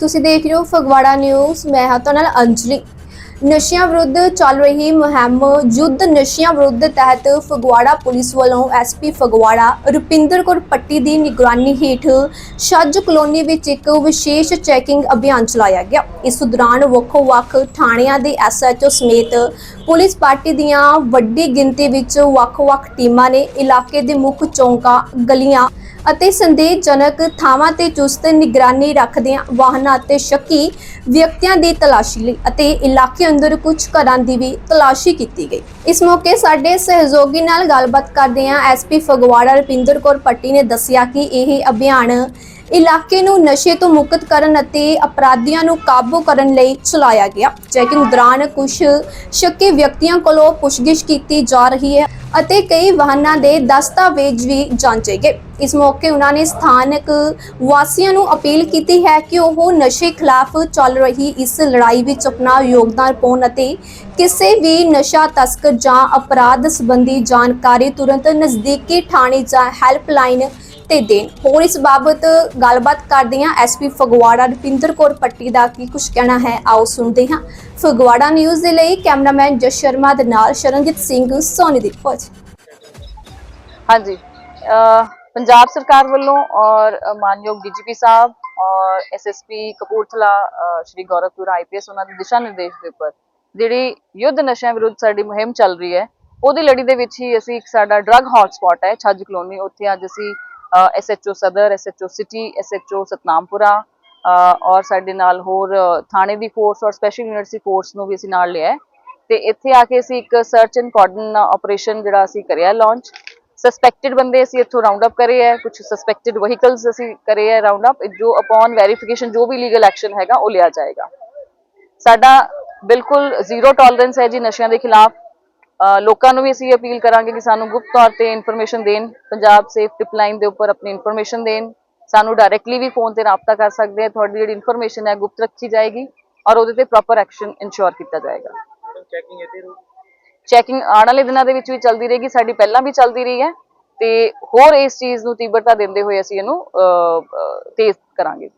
ਤੁਸੀਂ ਦੇਖ ਰਹੇ ਹੋ ਫਗਵਾੜਾ ਨਿਊਜ਼, ਮੈਂ ਹਾਂ ਤੁਹਾਡੇ ਨਾਲ ਅੰਜਲੀ। ਨਸ਼ਿਆਂ ਵਿਰੁੱਧ ਚੱਲ ਰਹੀ ਮੁਹਿੰਮ, ਯੁੱਧ ਨਸ਼ਿਆਂ ਵਿਰੁੱਧ ਤਹਿਤ ਫਗਵਾੜਾ ਪੁਲਿਸ ਵੱਲੋਂ ਐਸਪੀ ਫਗਵਾੜਾ, ਰੁਪਿੰਦਰ ਕੌਰ ਪੱਟੀ ਦੀ ਨਿਗਰਾਨੀ ਹੇਠ ਛੱਜ ਕਲੋਨੀ ਵਿੱਚ ਇੱਕ ਵਿਸ਼ੇਸ਼ ਚੈਕਿੰਗ ਅਭਿਆਨ ਚਲਾਇਆ ਗਿਆ। ਇਸ ਦੌਰਾਨ ਵੱਖੋ-ਵੱਖ ਥਾਣਿਆਂ ਦੇ ਐਸਐਚਓ ਸਮੇਤ ਪੁਲਿਸ ਪਾਰਟੀ ਦੀਆਂ ਵੱਡੀ ਗਿਣਤੀ ਵਿੱਚ ਵੱਖ-ਵੱਖ ਟੀਮਾਂ ਨੇ ਇਲਾਕੇ ਦੇ ਮੁੱਖ ਚੌਂਕਾਂ, ਗਲੀਆਂ ਅਤੇ ਸੰਦੇਹਜਨਕ ਥਾਵਾਂ ਤੇ ਚੁਸਤ ਨਿਗਰਾਨੀ ਰੱਖਦਿਆਂ ਵਾਹਨਾਂ ਅਤੇ ਸ਼ੱਕੀ ਵਿਅਕਤੀਆਂ ਦੀ ਤਲਾਸ਼ੀ ਲਈ ਅਤੇ ਇਲਾਕੇ ਅੰਦਰ ਕੁਝ ਘਰਾਂ ਦੀ ਵੀ ਤਲਾਸ਼ੀ ਕੀਤੀ ਗਈ। ਇਸ ਮੌਕੇ ਸਾਡੇ ਸਹਿਯੋਗੀ ਨਾਲ ਗੱਲਬਾਤ ਕਰਦਿਆਂ ਐਸਪੀ ਫਗਵਾੜਾ ਰਪਿੰਦਰ ਕੌਰ ਪੱਟੀ ਨੇ ਦੱਸਿਆ ਕਿ ਇਹ ਅਭਿਆਨ ਇਲਾਕੇ ਨੂੰ ਨਸ਼ੇ ਤੋਂ ਮੁਕਤ ਕਰਨ ਅਤੇ ਅਪਰਾਧੀਆਂ ਨੂੰ ਕਾਬੂ ਕਰਨ ਲਈ ਚਲਾਇਆ ਗਿਆ। ਚੈਕਿੰਗ ਦੌਰਾਨ ਕੁਝ ਸ਼ੱਕੀ ਵਿਅਕਤੀਆਂ ਕੋਲੋਂ ਪੁੱਛਗਿੱਛ ਕੀਤੀ ਜਾ ਰਹੀ ਹੈ ਅਤੇ ਕਈ ਵਾਹਨਾਂ ਦੇ ਦਸਤਾਵੇਜ਼ ਵੀ ਜਾਂਚੇ ਗਏ ਇਸ ਮੌਕੇ ਉਹਨਾਂ ਨੇ ਸਥਾਨਕ ਵਾਸੀਆਂ ਨੂੰ ਅਪੀਲ ਕੀਤੀ ਹੈ ਕਿ ਉਹ ਨਸ਼ੇ ਖਿਲਾਫ ਚੱਲ ਰਹੀ ਇਸ ਲੜਾਈ ਵਿੱਚ ਆਪਣਾ ਯੋਗਦਾਨ ਪਾਉਣ ਅਤੇ ਕਿਸੇ ਵੀ ਨਸ਼ਾ ਤਸਕਰ ਜਾਂ ਅਪਰਾਧ ਸੰਬੰਧੀ ਜਾਣਕਾਰੀ ਤੁਰੰਤ ਨਜ਼ਦੀਕੀ ਥਾਣੇ ਜਾਂ ਹੈਲਪਲਾਈਨ ਤੇ ਦੇਣ। ਹੋਰ ਇਸ ਬਾਬਤ ਗੱਲਬਾਤ ਕਰਦੇ ਹਾਂ ਐਸਪੀ ਫਗਵਾੜਾ ਰੁਪਿੰਦਰ ਕੌਰ ਪੱਟੀ ਦਾ ਕੀ ਕੁਝ ਕਹਿਣਾ ਹੈ। ਆਓ ਸੁਣਦੇ ਹਾਂ। ਫਗਵਾੜਾ ਨਿਊਜ਼ ਦੇ ਲਈ ਕੈਮਰਾਮੈਨ ਜਸ ਸ਼ਰਮਾ ਦੇ ਨਾਲ ਸ਼ਰਨਜੀਤ ਸਿੰਘ ਸੋਨੀ ਦੀ ਰਿਪੋਰਟ। ਹਾਂਜੀ। ਪੰਜਾਬ ਸਰਕਾਰ ਵੱਲੋਂ ਔਰ ਅਹ ਮਾਨਯੋਗ ਡੀਜੀਪੀ ਸਾਹਿਬ ਔਰ ਐਸਐਸਪੀ ਕਪੂਰਥਲਾ, ਅਹ ਸ਼੍ਰੀ ਗੌਰਵਪੁਰ ਆਈਪੀਐਸ ਉਹਨਾਂ ਦੇ ਦਿਸ਼ਾ ਨਿਰਦੇਸ਼ ਦੇ ਉੱਪਰ ਜਿਹੜੀ ਯੁੱਧ ਨਸ਼ਿਆਂ ਵਿਰੁੱਧ ਸਾਡੀ ਮੁਹਿੰਮ ਚੱਲ ਰਹੀ ਹੈ, ਉਹਦੀ ਲੜੀ ਦੇ ਵਿੱਚ ਹੀ ਅਸੀਂ ਇੱਕ ਸਾਡਾ ਡਰੱਗ ਹੌਟਸਪੌਟ ਹੈ, ਛੱਜ ਕਲੋਨੀ। ਉੱਥੇ ਅੱਜ ਅਸੀਂ ਐਸਐਚਓ ਸਦਰ ਐਸਐਚਓ ਸਿਟੀ ਐਸਐਚਓ ਸਤਨਾਮਪੁਰਾ ਔਰ ਸਾਡੇ ਨਾਲ ਹੋਰ ਥਾਣੇ ਦੀ ਕੋਰਸ ਔਰ ਸਪੈਸ਼ਲ ਯੂਨਿਟ ਕੋਰਸ ਨੂੰ ਵੀ ਅਸੀਂ ਨਾਲ ਲਿਆ ਹੈ। ਤੇ ਇੱਥੇ ਆ ਕੇ ਅਸੀਂ ਇੱਕ ਸਰਚ ਐਂਡ ਕਾਰਡਨ ਆਪਰੇਸ਼ਨ ਜਿਹੜਾ ਅਸੀਂ ਕਰਿਆ ਲਾਂਚ ਸਸਪੈਕਟਡ ਬੰਦੇ ਅਸੀਂ ਇੱਥੋਂ ਰਾਉਂਡ ਅਪ ਕਰੇ ਹੈ ਕੁਝ ਸਸਪੈਕਟਡ ਵਹੀਕਲਸ ਅਸੀਂ ਕਰੇ ਹੈ ਰਾਉਂਡ ਅਪ ਜੋ ਅਪਨ ਵੈਰੀਫਿਕੇਸ਼ਨ ਜੋ ਵੀ ਲੀਗਲ ਐਕਸ਼ਨ ਹੈਗਾ ਉਹ ਲਿਆ ਜਾਏਗਾ। ਸਾਡਾ ਬਿਲਕੁਲ ਜ਼ੀਰੋ ਟੋਲਰੈਂਸ ਹੈ ਜੀ ਨਸ਼ਿਆਂ ਦੇ ਖਿਲਾਫ। ਲੋਕਾਂ ਨੂੰ ਵੀ ਅਸੀਂ ਅਪੀਲ ਕਰਾਂਗੇ ਕਿ ਸਾਨੂੰ ਗੁਪਤ ਤੌਰ ਤੇ ਇਨਫੋਰਮੇਸ਼ਨ ਦੇਣ ਪੰਜਾਬ ਸੇਫ ਟਿਪ ਲਾਈਨ ਦੇ ਉੱਪਰ ਆਪਣੀ ਇਨਫੋਰਮੇਸ਼ਨ ਦੇਣ। ਸਾਨੂੰ ਡਾਇਰੈਕਟਲੀ ਵੀ ਫੋਨ ਤੇ ਰਾਬਤਾ ਕਰ ਸਕਦੇ ਆ। ਤੁਹਾਡੀ ਜਿਹੜੀ ਇਨਫੋਰਮੇਸ਼ਨ ਹੈ ਗੁਪਤ ਰੱਖੀ ਜਾਏਗੀ ਔਰ ਉਹਦੇ ਤੇ ਪ੍ਰੋਪਰ ਐਕਸ਼ਨ ਇਨਸ਼ੋਰ ਕੀਤਾ ਜਾਏਗਾ। ਚੈਕਿੰਗ ਇੱਥੇ ਰਹੂ ਚੈਕਿੰਗ ਆਉਣ ਵਾਲੇ ਦਿਨਾਂ ਦੇ ਵਿੱਚ ਵੀ ਚੱਲਦੀ ਰਹੇਗੀ। ਸਾਡੀ ਪਹਿਲਾਂ ਵੀ ਚੱਲਦੀ ਰਹੀ ਹੈ ਤੇ ਹੋਰ ਇਸ ਚੀਜ਼ ਨੂੰ ਤੀਬਰਤਾ ਦਿੰਦੇ ਹੋਏ ਅਸੀਂ ਇਹਨੂੰ ਤੇਜ਼ ਕਰਾਂਗੇ।